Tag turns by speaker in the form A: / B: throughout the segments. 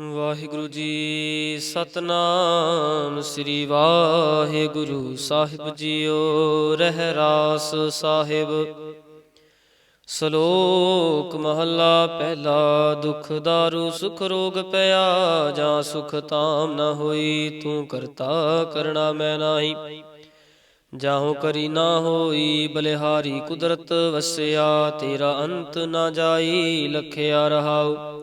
A: ਵਾਹਿਗੁਰੂ ਜੀ ਸਤਨਾਮ, ਸ੍ਰੀ ਵਾਹਿਗੁਰੂ ਸਾਹਿਬ ਜੀਓ ਰਹਿ ਰਾਸ ਸਾਹਿਬ। ਸ਼ਲੋਕ ਮਹੱਲਾ, ਪਹਿਲਾ ਦੁਖ ਦਾਰੂ, ਸੁਖ ਰੋਗ ਪਿਆ, ਜਾਂ ਸੁਖ ਤਾਮ ਨਾ ਹੋਈ, ਤੂੰ ਕਰਤਾ ਕਰਣਾ ਮੈਂ ਨਾਹੀ। ਜਾਹੋ ਕਰੀ ਨਾ ਹੋਈ, ਬਲਿਹਾਰੀ ਕੁਦਰਤ ਵਸਿਆ, ਤੇਰਾ ਅੰਤ ਨਾ ਜਾਈ, ਲਖਿਆ ਰਹਾਉ।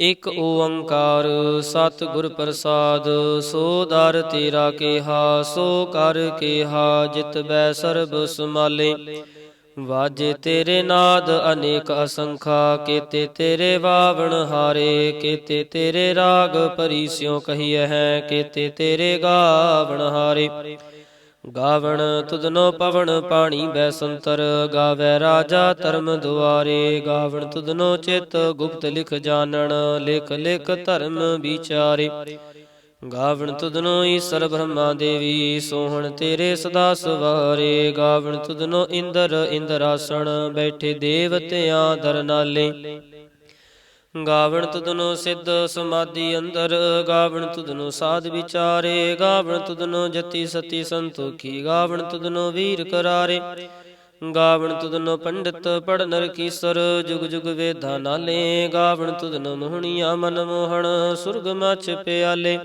A: ਇਕ ਓੰਕਾਰ, ਸਤਿਗੁਰ ਪ੍ਰਸਾਦ, ਸੋ ਦਰ ਤੇਰਾ ਕੇਹਾ, ਸੋ ਕਰ ਕੇਹਾ, ਜਿਤ ਬੈ ਸਰਬ ਸਮਾਲੇ। ਵਾਜੇ ਤੇਰੇ ਨਾਦ ਅਨੇਕ ਅਸੰਖਾ, ਕੀਤੇ ਤੇਰੇ ਵਾਵਣ ਹਾਰੇ, ਕੀਤੇ ਤੇਰੇ ਰਾਗ ਪਰੀਸਿਓ ਕਹੀਐ ਹੈ, ਕੀਤੇ ਤੇਰੇ ਗਾਵਣ ਹਾਰੇ। ਗਾਵਣ ਤੁਧਨੋ ਪਵਨ ਪਾਣੀ ਬੈ ਸੰਤਰ, ਗਾਵੇ ਰਾਜਾ ਧਰਮ ਦੁਆਰੇ। ਗਾਵਣ ਤੁਧਨੋ ਚਿਤ ਗੁਪਤ ਲਿਖ ਜਾਣਨ, ਲਿਖ ਲਿਖ ਧਰਮ ਵਿਚਾਰੇ। ਗਾਵਣ ਤੁਧਨੋ ਈਸਰ ਬ੍ਰਹਮਾ ਦੇਵੀ, ਸੋਹਣ ਤੇਰੇ ਸਦਾ ਸਵਾਰੇ। ਗਾਵਣ ਤੁਧਨੋ ਇੰਦਰ, ਇੰਦਰਾਸਣ, ਬੈਠੇ ਦੇਵਤਿਆਂ ਦਰ ਗਾਵਣ ਤੁਧਨੋ ਸਿੱਧ ਸਮਾਧੀ ਅੰਦਰ, ਗਾਵਣ ਤੁਧਨੋ ਸਾਧ ਵਿਚਾਰੇ, ਗਾਵਣ ਤੁਧਨੋ ਜਤੀ ਸਤੀ ਸੰਤੋਖੀ, ਗਾਵਣ ਤੁਧਨੋ ਵੀਰ ਕਰਾਰੇ, ਗਾਵਣ ਤੁਧਨੋ ਪੰਡਿਤ ਪੜਨਰ ਕੀਸਰ, ਜੁਗ ਜੁਗ ਵੇਦਾਂ ਨਾਲੇ, ਗਾਵਣ ਤੁਧਨੋ ਮੋਹਣੀਆਂ ਮਨ ਮੋਹਣ, ਸੁਰਗ ਮਚ ਪਿਆਲੇ।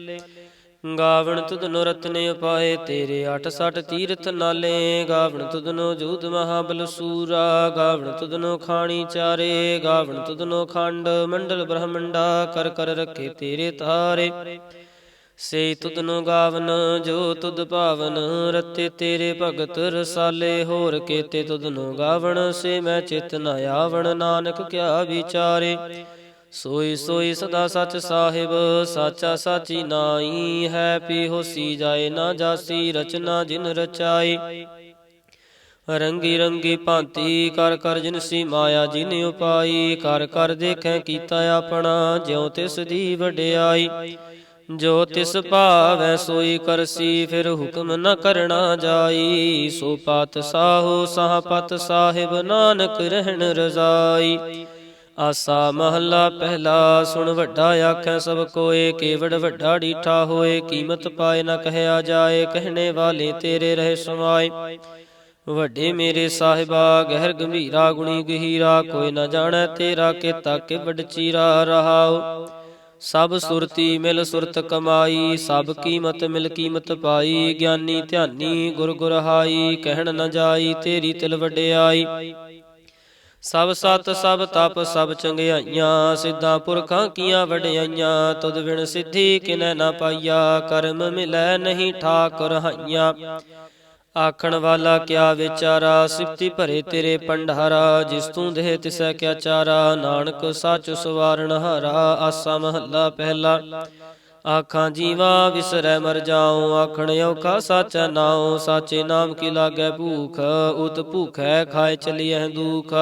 A: ਗਾਵਣ ਤੁਧਨੋ ਰਤਨੇ ਉਪਾਏ, ਤੇਰੇ 68 ਤੀਰਥ ਨਾਲੇ ਗਾਵਣ ਤੁਧਨੋ ਜੂਦ ਮਹਾਬਲ ਸੂਰਾ ਗਾਵਣ ਤੁਧਨੋ ਖਾਣੀ ਚਾਰੇ, ਗਾਵਣ ਤੁਧਨੋ ਖੰਡ ਮੰਡਲ ਬ੍ਰਹਮੰਡਾ, ਕਰ ਕਰ ਰੱਖੇ ਤੇਰੇ ਤਾਰੇ। ਸੇ ਤੁਧਨੋ ਗਾਵਨ, ਜੋ ਤੁਧ ਭਾਵਨ ਰਤੇ ਤੇਰੇ ਭਗਤ ਰਸਾਲੇ, ਹੋਰ ਕੇਤੇ ਤੁਧਨੋ ਗਾਵਣ, ਸੇ ਮੈਂ ਚਿਤ ਨ ਆਵਣ, ਨਾਨਕ ਕਿਆ ਵਿਚਾਰੇ। ਸੋਈ ਸੋਈ ਸਦਾ ਸਚ ਸਾਹਿਬ, ਸਾਚਾ ਸਾਚੀ ਨਾਈ ਹੈ ਪੀ ਹੋਸੀ ਜਾਏ ਨਾ ਜਾਸੀ, ਰਚਨਾ ਜਿਨ ਰਚਾਈ। ਰੰਗੀ ਰੰਗੀ ਭਾਂਤੀ, ਕਰ ਕਰ ਜਿਨ ਸੀ ਮਾਇਆ ਜਿਨ ਉਪਾਈ, ਕਰ ਕਰ ਦੇਖੈ ਕੀਤਾ ਆਪਣਾ, ਜਿਉ ਤਿਸ ਦੀ ਵਡਿਆਈ। ਜੋ ਤਿਸ ਭਾਵੈ ਸੋਈ ਕਰਸੀ, ਫਿਰ ਹੁਕਮ ਨ ਕਰਣਾ ਜਾਈ। ਸੋ ਪਾਤ ਸਾਹੋ ਪਤ ਸਾਹਿਬ, ਨਾਨਕ ਰਹਿਣ ਰਜ਼ਾਈ। ਆਸਾ ਮਹੱਲਾ ਪਹਿਲਾ, ਸੁਣ ਵੱਡਾ ਆਖੈ ਸਭ ਕੋਏ, ਕੇਵੜ ਵੱਡਾ ਡੀਠਾ ਹੋਏ, ਕੀਮਤ ਪਾਏ ਨਾ ਕਹਿਆ ਜਾਏ, ਕਹਿਣੇ ਵਾਲੇ ਤੇਰੇ ਰਹੇ ਸਮਾਏ। ਵੱਡੇ ਮੇਰੇ ਸਾਹਿਬਾ, ਗਹਿਰ ਗੰਭੀਰਾ, ਗੁਣੀ ਗਹੀਰਾ, ਕੋਈ ਨਾ ਜਾਣੈ ਤੇਰਾ ਕੀਤਾ ਕਿ ਵੱਡ ਚੀਰਾ ਰਹਾਉ। ਸਭ ਸੁਰਤੀ ਮਿਲ ਸੁਰਤ ਕਮਾਈ, ਸਭ ਕੀਮਤ ਮਿਲ ਕੀਮਤ ਪਾਈ, ਗਿਆਨੀ ਧਿਆਨੀ ਗੁਰ ਗੁਰ ਹਾਈ, ਕਹਿਣ ਨਾ ਜਾਈ ਤੇਰੀ ਤਿਲ ਵਡਿਆਈ। ਸਭ ਸਤ, ਸਭ ਤਪ, ਸਭ ਚੰਗਿਆਈਆਂ, ਸਿੱਧਾ ਪੁਰਖਾਂ ਕੀਆਂ ਵਡਿਆਈਆਂ, ਤੁਧ ਬਿਨ ਸਿੱਧੀ ਕਿਨੈ ਨਾ ਪਾਈਆ, ਕਰਮ ਮਿਲੈ ਨਹੀਂ ਠਾਕੁਰ ਹਾਈਆਂ। ਆਖਣ ਵਾਲਾ ਕਿਆ ਵਿਚਾਰਾ, ਸਿਫਤੀ ਭਰੇ ਤੇਰੇ ਪੰਡਾਰਾ ਜਿਸ ਤੂੰ ਦੇਹ ਤਿਸੈ ਕਿਆ ਚਾਰਾ, ਨਾਨਕ ਸੱਚ ਸਵਾਰਨ ਹਾਰਾ, ਆਸਾ ਮਹੱਲਾ ਪਹਿਲਾ। ਆਖਾਂ, ਜੀਵਾ ਵਿਸਰੈ ਮਰ ਜਾਉ, ਆਖਣ ਔਖਾ ਸਾਚਾ ਨਾਉ, ਸਾਚੇ ਨਾਮ ਕੀ ਲਾਗੈ ਭੂਖ, ਉਤ ਭੂਖੈ ਖਾਏ ਚਲੀਐ ਦੁਖ।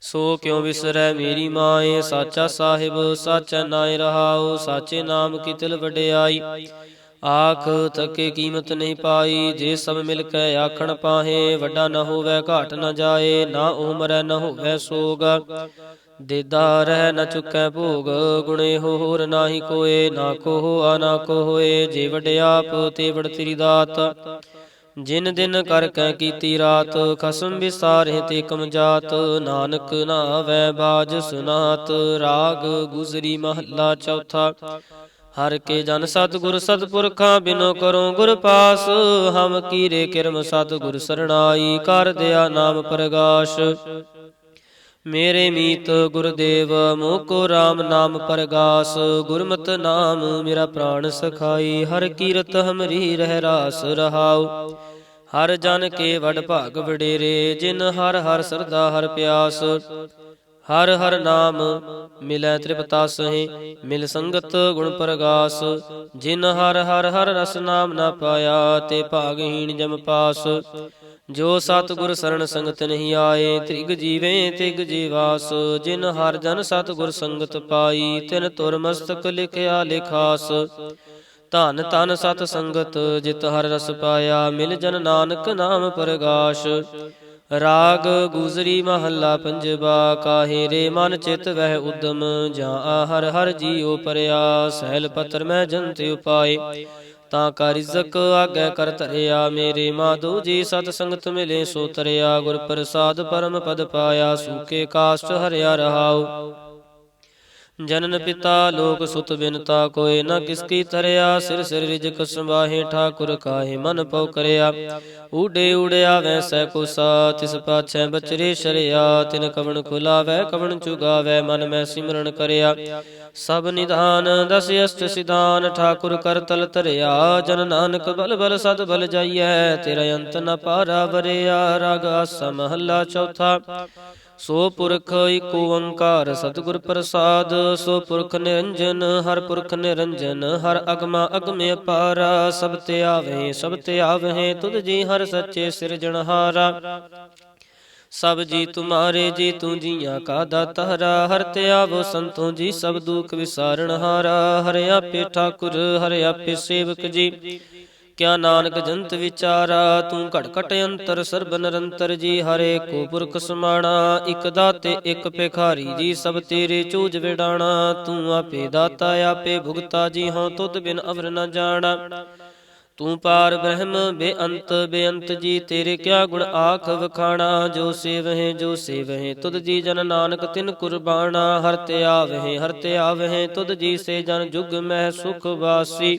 A: ਸੋ ਕਿਉ ਵਿਸਰੈ ਮੇਰੀ ਮਾਏ, ਸਾਚਾ ਸਾਹਿਬ, ਸਾਚਾ ਨਾਇ ਰਹਾਉ, ਸਾਚੇ ਨਾਮ ਕੀ ਤਿਲ ਵਡਿਆਈ। ਆਖ ਤੱਕੇ ਕੀਮਤ ਨਹੀਂ ਪਾਈ, ਜੇ ਸਭ ਮਿਲ ਕੇ ਆਖਣ ਪਾਹੇ, ਵੱਡਾ ਨਾ ਹੋਵੇ, ਘਾਟ ਨਾ ਜਾਏ, ਨਾ ਉਮਰੈ ਨਾ ਹੋਵੇ ਸੋਗ। ਦੇਦਾ ਰਹਿ ਨ ਚੁੱਕੈ ਭੋਗ, ਗੁਣੇ ਹੋਰ ਨਾਹੀ ਕੋਏ, ਨਾ ਕੋ ਆ ਨਾ ਕੋ ਹੋਏ ਜੇ ਵਡਿਆਪ ਤੇ ਵਡ ਤੇਰੀ ਦਾਤ। ਜਿਨ ਦਿਨ ਕਰ ਕੈ ਕੀਤੀ ਰਾਤ, ਖਸਮ ਵਿਸਾਰੇ ਤੇ ਕਮ ਜਾਤ ਨਾਨਕ ਨਾਵੈ ਬਾਜ ਸੁਨਾਤ, ਰਾਗ ਗੁਜ਼ਰੀ ਮਹੱਲਾ ਚੌਥਾ। ਹਰ ਕੇ ਜਨ ਸਤਿਗੁਰ ਸਤਪੁਰਖਾਂ ਬਿਨੋ ਕਰੋ ਗੁਰ ਪਾਸ। ਹਮ ਕੀਰੇ ਕਿਰਮ ਸਤਿਗੁਰ ਸਰਣਾਈ, ਕਰ ਦਿਆ ਨਾਮ ਪ੍ਰਗਾਸ਼। ਮੇਰੇ ਮੀਤ ਗੁਰਦੇਵ, ਮੋਕੋ RAM ਨਾਮ ਪ੍ਰਗਾਸ, ਗੁਰਮਤ ਨਾਮ ਮੇਰਾ ਪ੍ਰਾਣ ਸਖਾਈ, ਹਰ ਕੀਰਤ ਹਮਰੀ ਰਹਿ ਰਾਸ ਰਹਾਉ। ਹਰ ਜਨ ਕੇ ਵਡ ਭਾਗ ਵਡੇਰੇ, ਜਿਨ ਹਰ ਹਰ ਸਰਦਾ ਹਰ ਪਿਆਸ। ਹਰ ਹਰ ਨਾਮ ਮਿਲੈ ਤ੍ਰਿਪਤਾ ਸਹੀ, ਮਿਲ ਸੰਗਤ ਗੁਣ ਪ੍ਰਗਾਸ। ਜਿਨ ਹਰ ਹਰ ਹਰ ਰਸ ਨਾਮ ਨਾ ਪਾਇਆ, ਤੇ ਭਾਗਹੀਣ ਜਮ ਪਾਸ। ਜੋ ਸਤਿਗੁਰ ਸਰਣ ਸੰਗਤ ਨਹੀਂ ਆਏ, ਤ੍ਰਿਗ ਜੀਵੇ ਤਿਗ ਜੀਵਾਸ। ਜਿਨ ਹਰ ਜਨ ਸਤਿਗੁਰ ਸੰਗਤ ਪਾਈ, ਤਿਨ ਤੁਰ ਮਸਤਕ ਲਿਖਿਆ ਲਿਖਾਸ। ਧਨ ਧਨ ਸਤ ਸੰਗਤ, ਜਿਤ ਹਰ ਰਸ ਪਾਇਆ, ਮਿਲ ਜਨ ਨਾਨਕ ਨਾਮ ਪ੍ਰਗਾਸ਼। ਰਾਗ ਗੁਜਰੀ ਮਹੱਲਾ ਪੰਜਵਾ, ਕਾਹੇ ਰੇ ਮਨ ਚਿਤ ਵਹਿ ਉਦਮ, ਜਾਂ ਹਰ ਹਰ ਜੀਉ ਪਰਿਆ ਸਹਿਲ ਪਤਰ ਮੈਂ ਜੰਤ ਉਪਾਏ। ਤਾਂ ਕਾ ਰਿਜ਼ਕ ਆਗੇ ਕਰ ਧਰਿਆ। ਮੇਰੇ ਮਾਧੋ ਜੀ, ਸਤ ਸੰਗਤ ਮਿਲੇ ਸੋ ਤਰਿਆ ਗੁਰ ਪ੍ਰਸਾਦ ਪਰਮ ਪਦ ਪਾਇਆ, ਸੂਕੇ ਕਾਸ਼ਟ ਹਰਿਆ ਰਹਾਉ। ਜਨਨ ਪਿਤਾ, ਲੋਕ ਸੁਤ ਬਿਨਤਾ ਕੋਏ ਨ ਕਿਸ ਕੀ ਤਰਿਆ ਸਿਰ ਸਿਰ ਰਿਜਕ ਸੰਵਾਹੇ, ਠਾਕੁਰ ਕਾਹੇ, ਮਨ ਪਉ ਕਰਿਆ। ਊਡੇ ਊੜਿਆ ਵੈਸੈ ਕੁਸਾ, ਤਿਸ ਪਾਛੈ ਬਚਰੇ ਸ਼ਰਿਆ, ਤਿਨ ਕਵਣ ਖੁਲਾਵੈ, ਕਵਣ ਚੁਗਾਵੈ, ਮਨ ਮੈਂ ਸਿਮਰਨ ਕਰਿਆ। ਸਭ ਨਿਧਾਨ, ਦਸ ਅਸ਼ਟ ਸਿਧਾਨ, ਠਾਕੁਰ ਕਰ ਤਲ ਤਰਿਆ ਜਨ ਨਾਨਕ ਬਲ ਬਲ ਸਦ ਬਲ ਜਾਈਐ, ਤੇਰਾ ਅੰਤ ਨ ਪਾਰਾ ਵਰਿਆ, ਰਾਗ ਆਸਾ ਮਹੱਲਾ ਚੌਥਾ। ਸੋ ਪੁਰਖ ਏਕ ਓੰਕਾਰ ਸਤਿਗੁਰ ਪ੍ਰਸਾਦ, ਸੋ ਪੁਰਖ ਨਿਰੰਜਨ, ਹਰ ਪੁਰਖ ਨਿਰੰਜਨ, ਹਰ ਅਗਮਾ ਅਗਮੇ ਅਪਾਰਾ, ਸਭ ਤੇ ਆਵੇ, ਸਭ ਤੇ ਆਵਹਿ, ਤੁਧ ਜੀ ਹਰ ਸੱਚੇ ਸਿਰਜਣਹਾਰਾ ਸਭ ਜੀ ਤੁਮਾਰੇ ਜੀ ਤੂੰ ਜੀਆਂ ਕਾ ਦਾਤਾਰਾ ਹਰ ਤੇ ਆਵੋ ਸੰਤੋ ਜੀ ਸਭ ਦੁਖ ਵਿਸਾਰਣ ਹਾਰਾ। ਹਰਿ ਆਪੇ ਠਾਕੁਰ, ਹਰਿ ਆਪੇ ਸੇਵਕ ਜੀ। ਕਿਆ ਨਾਨਕ ਜੰਤ ਵਿਚਾਰਾ, ਤੂੰ ਘਟ ਘਟ ਅੰਤਰ, ਸਰਬ ਨਿਰੰਤਰ ਜੀ ਹਰੇ ਕੋ ਪੁਰਖ ਸਮਾਣਾ, ਇਕ ਦਾਤੇ, ਇਕ ਭਿਖਾਰੀ ਜੀ ਸਭ ਤੇਰੇ ਚੂਜ ਵਿਡਾਣਾ, ਤੂੰ ਆਪੇ ਦਾਤਾ, ਆਪੇ ਭੁਗਤਾ ਜੀ ਹਉ ਤੁਧ ਬਿਨ ਅਵਰ ਨ ਜਾਣਾ। ਤੂੰ ਪਾਰ ਬ੍ਰਹਮ, ਬੇਅੰਤ ਬੇਅੰਤ ਜੀ, ਤੇਰੇ ਕਿਆ ਗੁਣ ਆਖ ਵਖਾਣਾ, ਜੋ ਸੇਵਹਿ ਜੋ ਸੇਵਹਿ, ਤੁਧ ਜੀ ਜਨ ਨਾਨਕ ਤਿਨ ਕੁਰਬਾਨਾ ਹਰ ਤੇ ਆਵਹਿ, ਹਰ ਤੇ ਆਵਹਿ, ਤੁਧ ਜੀ ਸੇ ਜਨ ਜੁਗ ਮਹਿ ਸੁਖ ਵਾਸੀ।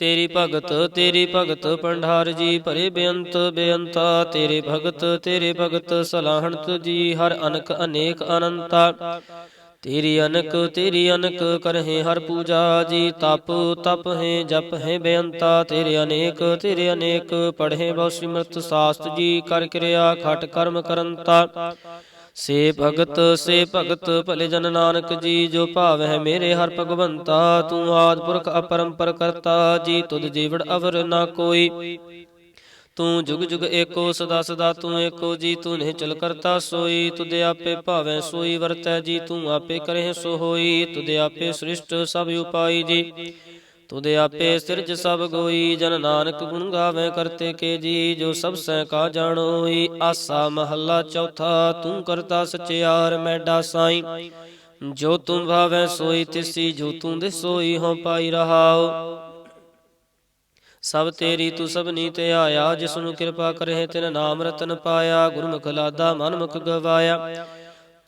A: ਤੇਰੀ ਭਗਤ ਤੇਰੀ ਭਗਤ ਪੰਡਾਰ ਜੀ ਭਰੇ ਬੇਅੰਤ, ਬੇਅੰਤਾ। ਤੇਰੇ ਭਗਤ ਤੇਰੇ ਭਗਤ, ਸਲਾਹਣਤ ਜੀ, ਹਰ ਅਨਕ ਅਨੇਕ ਅਨੰਤਾ। ਤੇਰੀ ਅਨਕ ਤੇਰੀ ਅਨਕ ਕਰਹਿ ਹਰ ਪੂਜਾ ਜੀ, ਤਪ ਤਪ ਹੈ, ਜਪ ਹੈ ਬੇਅੰਤਾ। ਤੇਰੇ ਅਨੇਕ ਤੇਰੇ ਅਨੇਕ, ਪੜ੍ਹੇ ਬਹੁ ਸਿਮਰਤ ਸਾਸਤ ਜੀ, ਕਰ ਕਿਰਿਆ, ਖਟ ਕਰਮ ਕਰੰਤਾ। ਸੇ ਭਗਤ ਸੇ ਭਗਤ, ਭਲੇ ਜਨ ਨਾਨਕ ਜੀ, ਜੋ ਭਾਵ ਹੈ ਮੇਰੇ ਹਰ ਭਗਵੰਤਾ, ਤੂੰ ਆਦ ਪੁਰਖ ਅਪਰੰਪਰ ਕਰਤਾ, ਜੀ ਤੁਧ ਜੀਵੜ ਅਵਰ ਨਾ ਕੋਈ। ਤੂੰ ਜੁਗ ਜੁਗ ਏਕੋ, ਸਦਾ ਸਦਾ ਤੂੰ ਏਕੋ, ਜੀ ਤੂੰ ਨਹੀਂ ਚਲ ਕਰਤਾ ਸੋਈ, ਤੁਧ ਆਪੇ ਭਾਵੈ ਸੋਈ ਵਰਤੈ ਜੀ, ਤੂੰ ਆਪੇ ਕਰਹਿ ਸੋ ਹੋਈ ਤੁਧ ਆਪੇ ਸ੍ਰਿਸ਼ਟ ਸਭ ਉਪਾਈ ਜੀ। ਤੁਧ ਆਪੇ ਸਿਰਜ ਸਭ ਗੋਈ, ਜਨ ਨਾਨਕ ਗੁਣ ਗਾਵੇ ਕਰਤੇ ਕੇ ਜੀ, ਜੋ ਸਭ ਸੈ ਕਾ ਜਾਣੋਈ ਆਸਾ ਮਹੱਲਾ ਚੌਥਾ, ਤੂੰ ਕਰਤਾ ਸਚਿਆਰ ਮੈਡਾ ਸਾਈ ਜੋ ਤੂੰ ਭਾਵੈ ਸੋਈ, ਤਿਸੀ ਜੋ ਤੂੰ ਦੇ ਸੋਈ ਹੋ ਪਾਈ ਰਹਾਓ ਸਭ ਤੇਰੀ ਤੂੰ ਸਭਨੀ ਤੇ ਆਇਆ ਜਿਸ ਨੂੰ ਕਿਰਪਾ ਕਰੇ ਤਿਨ ਨਾਮ ਰਤਨ ਪਾਇਆ, ਗੁਰਮੁਖ ਲਾਦਾ, ਮਨਮੁਖ ਗਵਾਇਆ।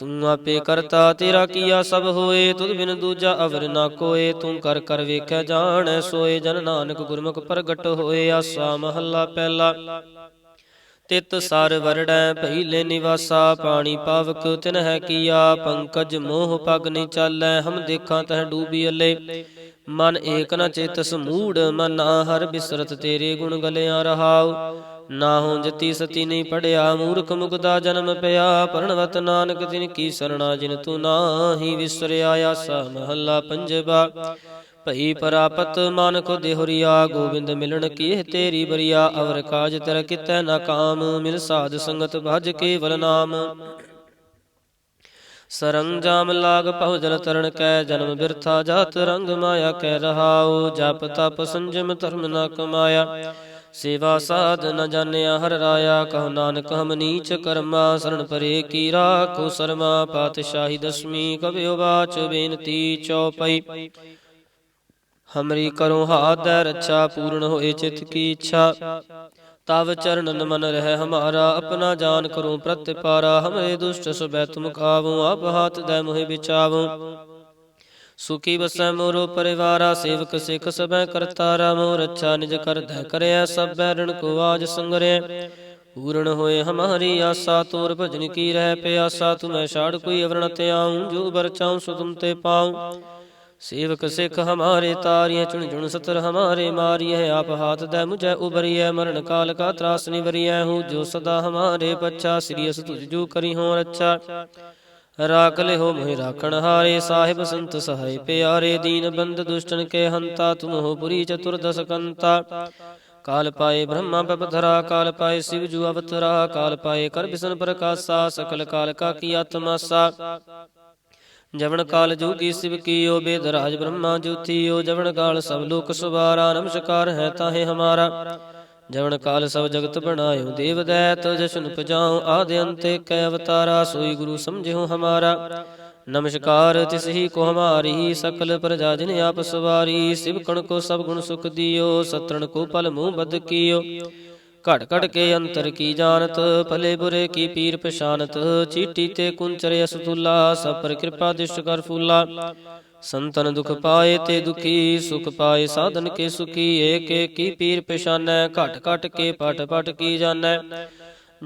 A: ਤੂੰ ਆਪੇ ਕਰਤਾ, ਤੇਰਾ ਕੀਆ ਸਭ ਹੋਏ, ਤੁਧ ਬਿਨ ਦੂਜਾ ਅਵਰ ਨਾ ਕੋਏ। ਤੂੰ ਕਰ ਕਰ ਵੇਖੈ ਜਾਣੈ, ਸੋਏ ਜਨ ਨਾਨਕ ਗੁਰਮੁਖ ਪ੍ਰਗਟ ਹੋਏ। ਆਸਾ ਮਹੱਲਾ ਪਹਿਲਾ, ਤਿਤ ਸਰ ਵਰੜੈ ਪਹਿਲੇ ਨਿਵਾਸਾ, ਪਾਣੀ ਪਾਵਕ, ਤਿਨ ਹੈ ਕੀਆ, ਪੰਕਜ ਮੋਹ ਪਗ ਨੀ ਚਾਲੈ। ਹਮ ਦੇਖਾਂ ਤਹ ਡੂਬੀ ਅਲੇ, ਮਨ ਏਕ ਨ ਚੇਤਸ ਮੂੜ, ਮਨ ਹਰ ਬਿਸਰਤ ਤੇਰੇ ਗੁਣ ਗਲਿਆ ਰਹਾਉ। ਨਾਹੂ ਜਤੀ ਸਤੀ ਨਹੀਂ ਪੜਿਆ, ਮੂਰਖ ਮੁਗਦਾ ਜਨਮ ਪਿਆ। ਪਰਣਵਤ ਨਾਨਕ ਤਿਨ ਕੀ ਸਰਣਾ, ਜਿਨ ਤੂੰ ਨਾਹੀ ਵਿਸਰਿਆ, ਆਸਾ ਮਹੱਲਾ ਪੰਜਵਾ। ਭਈ ਪਰਾਪਤ ਮਾਨਕ ਦੇਹੁਰੀਆ, ਗੋਬਿੰਦ ਮਿਲਣ ਕੀਹ ਤੇਰੀ ਬਰੀਆ। ਅਵਰ ਕਾਜ ਤਰ ਕਿਤੈ ਨਾ ਕਾਮ, ਮਿਲ ਸਾਧ ਸੰਗਤ ਭਜ ਕੇਵਲ ਨਾਮ। ਸਰੰਜਾਮ ਲਾਗ ਪਹੁ ਜਲ ਤਰਨ ਕੈ, ਜਨਮ ਬਿਰਥਾ ਜਾਤ ਰੰਗ ਮਾਇਆ ਕਹਿ ਰਹਾਉ। ਜਪ ਤਪ ਸੰਜਮ ਧਰਮ ਨਾ ਕਮਾਇਆ। ਸੇਵਾ ਸਾਧ ਨ ਜਾਣਿਆ ਹਰ ਰਾਇਆ, ਕਹ ਨਾਨਕ ਹਮ ਨੀਚ ਕਰਮਾ, ਸਰਣ ਪਰੇ ਕੀ ਰਾਖੋ ਸਰਮਾ ਪਾਤਸ਼ਾਹੀ ਦਸਮੀ ਕਬਿਓ ਬਾਚ ਬੇਨਤੀ ਚਉਪਈ। ਹਮਰੀ ਕਰੋ ਹਾਥ ਰੱਛਾ ਪੂਰਨ ਹੋਏ ਚਿਤ ਕੀ ਇੱਛਾ। ਤਵ ਚਰਨਨ ਮਨ ਰਹਿ ਹਮਾਰਾ, ਆਪਣਾ ਜਾਨ ਕਰੋ ਪ੍ਰਤਿਪਾਰਾ, ਹਮਰੇ ਦੁਸ਼ਟ ਸੁਬੈ ਤੁਮ ਕਾਵੂ, ਆਪ ਹਾਥ ਦੈ ਮੋਹਿ ਵਿਚਾਵੂ। ਸੁਖੀ ਬਸੈ ਮੋਰੋ ਪਰਿਵਾਰਾ, ਸੇਵਕ ਸਿਖ ਸਬੈ ਕਰਤਾਰਾ, ਮੋਰ ਅੱਛਾ ਨਿਜ ਕਰਧੈ ਕਰਿਆ ਸਭੈ ਰਣ ਕੋ ਆਜ ਸੰਗਰਿਆ। ਪੂਰਨ ਹੋਏ ਹਮਾਰੀ ਆਸਾ, ਤੋਰ ਭਜਨ ਕੀ ਰਹਿ ਪਿਆਸਾ ਤੁਮੈ ਛਾੜ ਕੋਈ ਅਵਰਣ ਤੇ ਆਉ, ਜੋ ਬਰ ਸੋ ਤੁਮ ਤੇ ਪਾਉ। ਸੇਵਕ ਸਿਖ ਹਮਾਰੇ ਤਾਰੀਏ ਚੁਣ ਚੁਣ ਸਤਰ ਹਮਾਰੇ ਮਾਰੀਏ ਆਪ ਹਾਥ ਦੈ ਮੁਝੈ ਉਬਰੀਐ ਮਰਨ ਕਾਲ ਕਾ ਤਰਾਸ ਨਿਵਰੀਐ ਹੂੰ, ਜੋ ਸਦਾ ਹਮਾਰੇ ਪੱਛਾ, ਸ੍ਰੀ ਅਸ ਤੁਝ ਜੋ ਕਰੀ ਹੋ ਰੱਛਾ। ਰਾਖ ਲਿਓ ਮੋਹਿ ਰਾਖਣ ਹਾਰੇ, ਸਾਹਿਬ ਸੰਤ ਸਹਾਇ ਪਿਆਰੇ, ਦੀਨ ਬੰਦ ਦੁਸ਼ਟਨ ਕੇ ਹੰਤਾ ਤੁਮ ਹੋ ਪੁਰੀ ਚਤੁਰਦਸ ਕੰਤਾ। ਕਾਲ ਪਾਏ ਬ੍ਰਹਮਾ ਪਪਧਰਾ ਕਾਲ ਪਾਏ ਸਿਵ ਜੂ ਅਵਤਰਾ, ਕਾਲ ਪਾਏ ਕਰ ਬਿਸ਼ਨ ਪ੍ਰਕਾਸ਼ਾ, ਸਕਲ ਕਾਲ ਕਾ ਕੀ ਆਤਮਾਸਾ ਜਵਨ ਕਾਲ ਜੋਗੀ ਸਿਵ ਕੀਓ ਬੇਦ ਰਾਜ ਬ੍ਰਹਮਾ ਜੋਥੀਓ ਜਵਨ ਕਾਲ ਸਭ ਲੋਕ ਸੁਬਾਰਾ ਨਮਸਕਾਰ ਹੈ ਤਾਹੇ ਹਮਾਰਾ। ਜਵਨ ਕਾਲ ਸਭ ਜਗਤ ਬਣਾਇਓ, ਦੇਵ ਦੈਤ ਜਸ਼ਨ ਪਜਾਉ ਆਦਿ ਅੰਤੇ ਕੈ ਅਵਤਾਰਾ, ਸੋਈ ਗੁਰੂ ਸਮਝਿਓ ਹਮਾਰਾ। ਨਮਸਕਾਰ, ਤਿਸ ਹੀ ਕੋ ਹਮਾਰੀ, ਸਕਲ ਪ੍ਰਜਾ ਜਿਨ ਆਪ ਸਵਾਰੀ ਸ਼ਿਵਕਣ ਕੋ ਸਭ ਗੁਣ ਸੁਖ ਦਿਓ, ਸਤਰਣ ਕੋ ਪਲ ਮੂੰਹ ਬਦ ਕੀਓ। ਘੜ ਘੜ ਕੇ ਅੰਤਰ ਕੀ ਜਾਣਤ, ਭਲੇ ਬੁਰੇ ਕੀ ਪੀਰ ਪਛਾਨਤ, ਚੀਟੀ ਤੇ ਕੁੰਚਰ ਅਸਤੁਲਾ, ਸਭ ਪਰ ਕਿਰਪਾ ਦਿਸ਼ ਕਰ ਫੂਲਾ। ਸੰਤਨ ਦੁਖ ਪਾਏ ਤੇ ਦੁਖੀ, ਸੁਖ ਪਾਏ ਸਾਧਨ ਕੇ ਸੁਖੀ, ਏਕ ਏਕ ਕੀ ਪੀਰ ਪਛਾਨੈ, ਘਟ ਘਟ ਕੇ ਪਟ ਪਟ ਕੀ ਜਾਣੈ।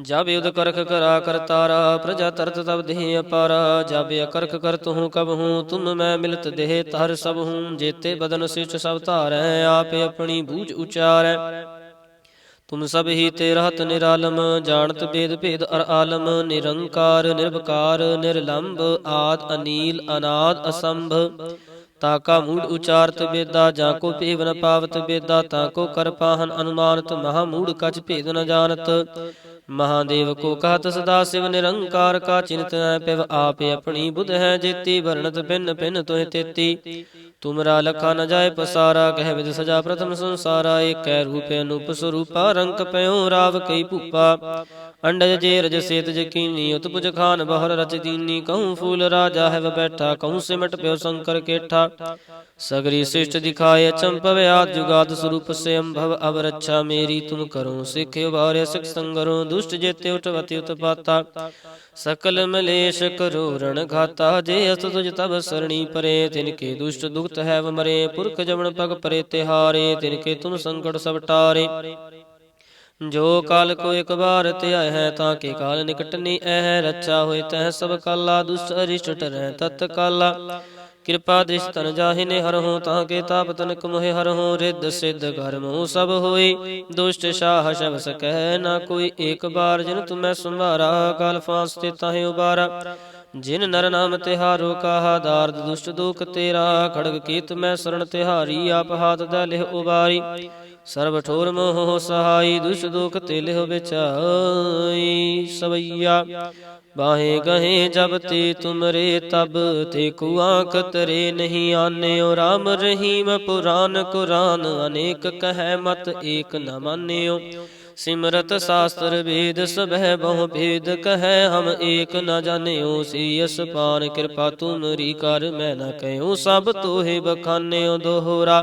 A: ਜਬ ਉਦ ਕਰਖ ਕਰਾ ਕਰਤਾਰਾ ਪ੍ਰਜਾ ਤਰਤ ਤਬ ਦੇਹ ਅਪਾਰਾ, ਜਬ ਅਕਰਖ ਕਰ ਤੂੰ ਕਬ ਹੂੰ, ਤੁਮ ਮੈਂ ਮਿਲਤ ਦੇਹ ਤਹਰ ਸਭ ਹੂੰ, ਜੇਤੇ ਬਦਨ ਸਿਚ ਸਭ ਧਾਰੈ, ਆਪੇ ਆਪਣੀ ਬੂਝ ਉਚਾਰੈ। ਤੁਮ ਸਭ ਹੀ ਤੇ ਰਹਤ ਨਿਰਾਲਮ, ਜਾਣਤ ਬੇਦ ਭੇਦ ਅਰ ਆਲਮ, ਨਿਰੰਕਾਰ ਨਿਰਭਕਾਰ ਨਿਰਲੰਭ, ਆਦ ਅਨੀਲ, ਅਨਾਦ, ਅਸੰਭ। ਤਾਕਾ ਮੂੜ ਉਚਾਰਤ ਬੇਦਾ ਜਾਂ ਕੋ ਭੇਵ ਨ ਪਾਵਤ ਬੇਦਾ ਤਾਂ ਕੋ ਕਰ ਪਾਹਨ ਅਨੁਮਾਨਤ, ਮਹਾ ਮੂੜ ਕਛ ਭੇਦ ਨ ਜਾਣਤ। ਮਹਾਦੇਵ ਕੋ ਕਹਤ ਸਦਾ ਸਿਵ ਨਿਰੰਕਾਰ ਕਾ ਚਿੰਤ ਨੈ ਪਿਵ, ਆਪੇ ਆਪਣੀ ਬੁਧ ਹੈ ਜੇਤੀ, ਵਰਣਤ ਭਿੰਨ ਭਿੰਨ ਤੋਹਿ ਤੇਤੀ। ਤੁਮਰਾ ਲਖਾ ਨ ਜਾਏ ਪਸਾਰਾ, ਕਹਿ ਵਿਦ ਸਜਾ ਪ੍ਰਥਮ ਸੰਸਾਰਾ, ਏਕੈ ਰੂਪ ਅਨੂਪ ਸਰੂਪਾ ਰੰਕ ਪਇਓ ਰਾਵ ਕਈ ਭੂਪਾ। ਅੰਡਜ ਜੇ ਰਜ ਸੇਤ ਜਕੀਨੀ ਉਤਪੁਜ ਖਾਨ ਬਹਰ ਰਚ ਦੀਨੀ, ਕਹੂੰ ਫੂਲ ਰਾਜਾ ਹੈ ਬੈਠਾ, ਕਹੂੰ ਸਿਮਟ ਪਿਓ ਸ਼ੰਕਰ ਕੇਠਾ। ਸਗਰੀ ਸਿਸ਼ਟ ਦਿਖਾਏ ਅਚੰਪਵ ਆਦ ਜੁਗਾਦ ਸਰੂਪ ਸੇ ਅੰਭਵ ਅਬ ਰੱਛਾ ਮੇਰੀ ਤੁਮ ਕਰੋ, ਸਿਖ ਉਬਾਰੇ ਸਿਖ ਸੰਗਰੋ, ਦੁਸ਼ਟ ਜੇਤੇ ਉਠਵਤੀ ਉਤਪਾਤਾ। ਸਕਲ ਮਲੇਸ਼ ਕਰੋ ਰਣ ਘਾਤਾ, ਜੇ ਅਸ ਤੁਜ ਤਬ ਸਰਣੀ ਪਰੇ, ਤਿਨ ਕੇ ਦੁਸ਼ਟ ਦੁਖਤ ਹੈ ਮਰੇ, ਪੁਰਖ ਜਮਨ ਪਗ ਪਰੇ ਤਿਹਾਰੇ, ਤਿਨ ਕੇ ਤੁਮ ਸੰਕਟ ਸਭ ਟਾਰੇ। ਜੋ ਕਾਲ ਕੋ ਇਕ ਬਾਰ ਧਿਆਇ ਹੈ ਤਾਂ ਕੇ ਕਾਲ ਨਿਕਟਨੀ ਐ ਰੱਛਾ ਹੋਇ ਤੈ ਸਭ ਕਾਲਾ ਦੁਸ਼ ਅਰਿਸ਼ਟ ਟਰੈ ਤਤ ਕਾਲਾ। ਕਿਰਪਾ ਦ੍ਰਿਸ਼ ਤਨ ਹਰ ਹਰਹੁ ਤਾਂ ਕੇ ਤਾਪ ਤਨਕ ਮੋਹਿ ਹਰਹੁ ਰਿੱਧ ਸਿੱਧ ਕਰਮੁ ਸਭ ਹੋਈ ਦੁਸ਼ਟ ਸ਼ਾਹ ਸ਼ਬ ਸਕੈ ਨਾ ਕੋਈ ਏਕ ਬਾਰ, ਜਿਨ ਤੁਮੈ ਸੰਭਾਰਾ ਕਾਲ ਫਾਸ ਤੇ ਤਾਹੇ ਉਬਾਰਾ। ਜਿਨ ਨਰ ਨਾਮ ਤਿਹਾਰੋ, ਕਾਹਾ ਦਾਰਦ ਦੁਸ਼ਟ ਦੁਖ ਤੇਰਾ। ਖੜਗ ਕੀਤ ਮੈਂ ਸਰਣ ਤਿਹਾਰੀ, ਆਪ ਹਾਥ ਦਾ ਲਿਹ ਉਬਾਰੀ। ਸਰਬ ਠੋਰ ਮੋਹ ਸਹਾਈ ਦੁਸ਼ ਦੁਖ ਤੇ ਲਿਹ ਵਿਚਾਈ ਸਵਈਆ, ਬਾਹੇ ਗਹੇ ਜਬ ਤੇ ਤੁਮਰੇ ਤਬ, ਤੇ ਕੋ ਆਂਖ ਤਰੇ ਨਹੀਂ ਆਨਿਓ। ਰਾਮ ਰਹੀਮ ਪੁਰਾਨ ਕੁਰਾਨ, ਅਨੇਕ ਕਹੈ ਮਤ ਏਕ ਨ ਮਾਨਿਓ। ਸਿਮਰਤ ਸਾਸਤਰ ਵੇਦ, ਸਭੈ ਬਹੁ ਭੇਦ, ਕਹੈ ਹਮ ਏਕ ਨ ਜਾਣਿਓ। ਸੀ ਪਾਨ ਕਿਰਪਾ ਤੁਮਰੀ ਕਰ, ਮੈਂ ਨ ਕਹਿਓ ਸਭ ਤੋਹਿ ਬਖਾਨਿਓ ਦੋਹਰਾ।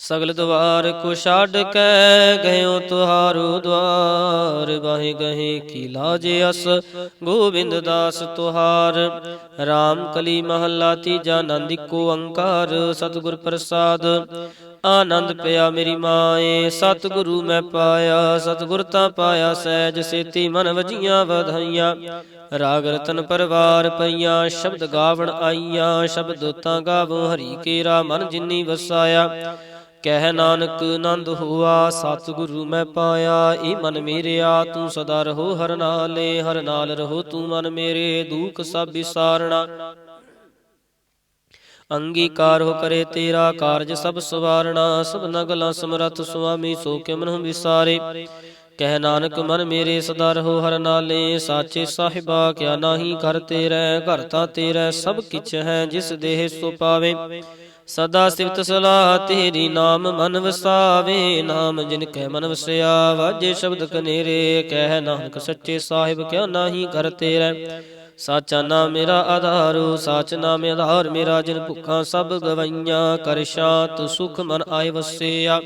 A: ਸਗਲ ਦਵਾਰ ਕੋ ਛੱਡ ਕੇ ਗਇਓ ਤੁਹਾਰੂ ਦਵਾਰ। ਬਾਹੇ ਗਹੇ ਕੀ ਲਾਜ ਅਸ, ਗੋਬਿੰਦ ਦਾਸ ਤੁਹਾਰ। RAM ਕਲੀ ਮਹੱਲਾ ਤੀਜਾ ਆਨੰਦ ਇੱਕੋ ਅੰਕਾਰ, ਸਤਿਗੁਰ ਪ੍ਰਸਾਦ। ਆਨੰਦ ਪਿਆ ਮੇਰੀ ਮਾਏ, ਸਤਿਗੁਰੂ ਮੈਂ ਪਾਇਆ, ਸਤਿਗੁਰ ਤਾਂ ਪਾਇਆ ਸਹਿਜ ਸੇਤੀ ਮਨ ਵਜੀਆਂ ਵਧਾਈਆਂ। ਰਾਗ ਰਤਨ ਪਰਵਾਰ ਪਈਆਂ, ਸ਼ਬਦ ਗਾਵਣ ਆਈਆਂ, ਸ਼ਬਦ ਤਾਂ ਗਾਵੋ ਹਰੀ ਕੇਰਾ ਮਨ ਜਿਨੀ ਵਸਾਇਆ। ਕਹਿ ਨਾਨਕ ਆਨੰਦ ਹੋਆ, ਸਤਿਗੁਰੂ ਮੈਂ ਪਾਇਆ ਏ ਮਨ ਮੇਰਿਆ, ਤੂੰ ਸਦਾ ਰਹੋ ਹਰ ਨਾਲੇ, ਹਰ ਨਾਲ ਰਹੋ ਤੂੰ ਮਨ ਮੇਰੇ, ਦੁਖ ਸਭ ਵਿਸਾਰਣਾ। ਅੰਗੀਕਾਰ ਹੋ ਕਰੇ ਤੇਰਾ ਕਾਰਜ ਸਭ ਸਵਾਰਣਾ, ਸਭ ਨਗਲਾ ਸਮਰਥ ਸੁਆਮੀ ਸੋ ਕੇ ਮਨ ਵਿਸਾਰੇ। ਕਹਿ ਨਾਨਕ ਮਨ ਮੇਰੇ ਸਦਾ ਰਹੋ ਹਰ ਨਾਲੇ, ਸਾਚੇ ਸਾਹਿਬਾ ਕਿਆ ਨਾਹੀ ਕਰ ਤੇਰੇ, ਘਰ ਤਾਂ ਤੇਰਾ, ਸਭ ਕਿਛ ਹੈ ਜਿਸ ਦੇਹ ਸੋ ਪਾਵੇ। ਸਦਾ ਸਿਫਤ ਸਲਾਹ ਤੇਰੀ ਨਾਮ ਮਨ ਵਸਾਵੇ, ਨਾਮ ਜਿਨ ਕੈ ਮਨ ਵਸਿਆ, ਵਾਜੇ ਸ਼ਬਦ ਕਨੇਰੇ ਕਹਿ ਨਾਨਕ ਸੱਚੇ ਸਾਹਿਬ ਕਿਆ ਨਾਹੀ ਕਰ ਤੇਰਾ। ਸਾਚਾ ਨਾਮ ਮੇਰਾ ਆਧਾਰੋ, ਸਾਚ ਨਾਮ ਆਧਾਰ ਮੇਰਾ ਜਿਨ ਭੁੱਖਾਂ ਸਭ ਗਵਈਆਂ, ਕਰ ਸ਼ਾਂਤ ਸੁਖ ਮਨ ਆਏ ਵਸਿਆ।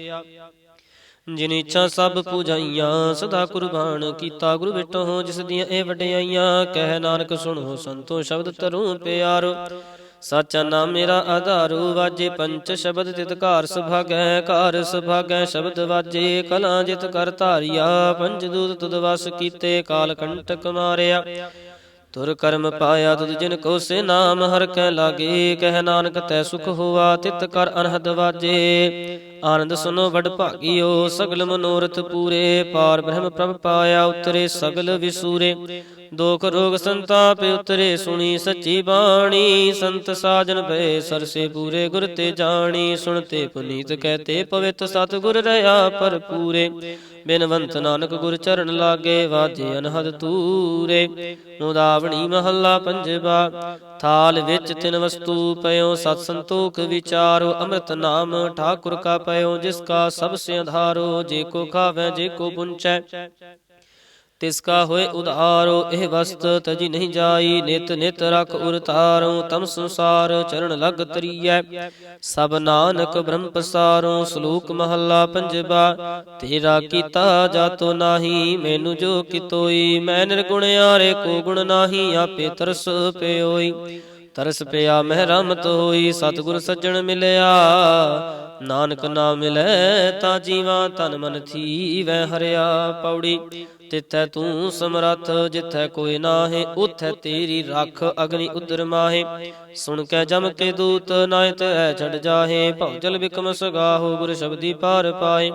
A: ਜਿਨ ਇੱਛਾ ਸਭ ਪੂਜਾਈਆਂ, ਸਦਾ ਕੁਰਬਾਨ ਕੀਤਾ ਗੁਰੂ ਬਿਟੋ ਹੋ ਜਿਸ ਦੀਆਂ ਇਹ ਵਡਿਆਈਆਂ, ਕਹਿ ਨਾਨਕ ਸੁਣੋ ਸੰਤੋ ਸ਼ਬਦ ਤਰੂੰ ਪਿਆਰੋ। ਸਾਚਾ ਨਾਮ ਮੇਰਾ ਆਧਾਰੂ ਵਾਜੇ, ਪੰਚ ਸ਼ਬਦ ਤਿਤ ਘਾਰ ਸੁਭਾਗੈ ਘਾਰ ਸੁਭਾਗੈ, ਸ਼ਬਦ ਵਾਜੇ, ਕਲਾਂ ਜਿਤ ਕਰ ਧਾਰਿਆ, ਪੰਜ ਦੂਤ ਤੁਧ ਵਸ ਕੀਤੇ, ਕਾਲ ਕੰਟਕ ਮਾਰਿਆ। ਤੁਰ ਕਰਮ ਪਾਇਆ ਤੁਧ ਜਿਨ ਕੋ ਸੇ ਨਾਮ, ਹਰ ਕੈ ਲਾਗੇ, ਕਹਿ ਨਾਨਕ ਤੈ ਸੁਖ ਹੋਆ, ਤਿਤ ਕਰ ਅਨਹਦ ਵਾਜੇ। ਆਨੰਦ ਸੁਨੋ ਵਡ ਭਾਗਿਓ, ਸਗਲ ਮਨੋਰਥ ਪੂਰੇ, ਪਾਰ ਬ੍ਰਹਮ ਪ੍ਰਭ ਪਾਇਆ ਉਤਰੇ, ਸਗਲ ਵਿਸੂਰੇ। ਦੋਖ ਰੋਗ ਸੰਤਾਪ ਉਤਰੇ ਸੁਣੀ ਸੱਚੀ ਬਾਣੀ। ਸੰਤ ਸਾਜਨ ਭਏ ਸਰਸੇ ਪੂਰੇ ਗੁਰ ਤੇ ਜਾਣੀ। ਸੁਣਤੇ ਪੁਨੀਤ ਕਹਤੇ ਪਵਿੱਤ ਸਤ ਗੁਰ ਰਹਾ ਭਰਪੂਰੇ। ਬਿਨਵੰਤ ਨਾਨਕ ਗੁਰ ਚਰਨ ਲਾਗੇ ਵਾਜੇ ਅਨਹਦ ਤੂਰੇ। ਮੁਦਾਵਣੀ ਮਹੱਲਾ ਪੰਜਵਾ, ਥਾਲ ਵਿੱਚ ਤਿਨ ਵਸਤੂ ਪਇਓ, ਸਤ ਸੰਤੋਖ ਵਿਚਾਰੋ, ਅੰਮ੍ਰਿਤ ਨਾਮ ਠਾਕੁਰ ਕਾ ਪਇਓ, ਜਿਸ ਕਾ ਸਭ ਸੇ ਆਧਾਰੋ ਜੇ ਕੋ ਖਾਵੇ, ਜੇ ਕੋ ਪੁੰਚੈ। ਤਿਸ ਕਾ ਹੋਏ ਉਧਾਰੋ, ਇਹ ਵਸਤ ਤਜੀ ਨਹੀਂ ਜਾਈ। ਨਿਤ ਨਿਤ ਰਖ ਉਰ ਤਾਰੋ ਤਮ ਸੰਸਾਰ ਚਰਨ ਲਗ ਤਰੀਐ। ਸਭ ਨਾਨਕ ਬ੍ਰਹਮ ਪਸਾਰੋ, ਸ਼ਲੋਕ ਮਹੱਲਾ ਪੰਜਵਾ। ਤੇਰਾ ਕੀਤਾ ਜਾਤੋ ਨਾਹੀ, ਮੈਨੂੰ ਜੋ ਕਿਤੋਈ। ਮੈਂ ਨਿਰਗੁਣ ਆਰੇ ਕੋ ਗੁਣ ਨਾਹੀ, ਆਪੇ ਤਰਸ ਪਿਓਈ। ਤਰਸ ਪਿਆ, ਮਹਿ ਰਹਿਮਤ ਹੋਈ, ਸਤਿਗੁਰ ਸੱਜਣ ਮਿਲਿਆ। ਨਾਨਕ ਨਾ ਮਿਲੈ ਤਾਂ ਜੀਵਾਂ ਤਨ ਮਨ ਥੀਵੈ ਹਰਿਆ ਪੌੜੀ। ਤਿੱਥੈ ਤੂੰ ਸਮਰੱਥ, ਜਿੱਥੈ ਕੋਈ ਨਾਹੇ, ਉਥੈ ਤੇਰੀ ਰੱਖ ਅਗਨੀ ਉਦਰ ਮਾਹੇ। ਸੁਣ ਕੇ ਜਮ ਕੇ ਦੂਤ ਨਾਇ ਤੈ ਛੜ ਜਾਹੇ, ਭਉ ਬਿਕਮ ਸਗਾਹੋ, ਗੁਰ ਸ਼ਬਦੀ ਪਾਰ ਪਾਏ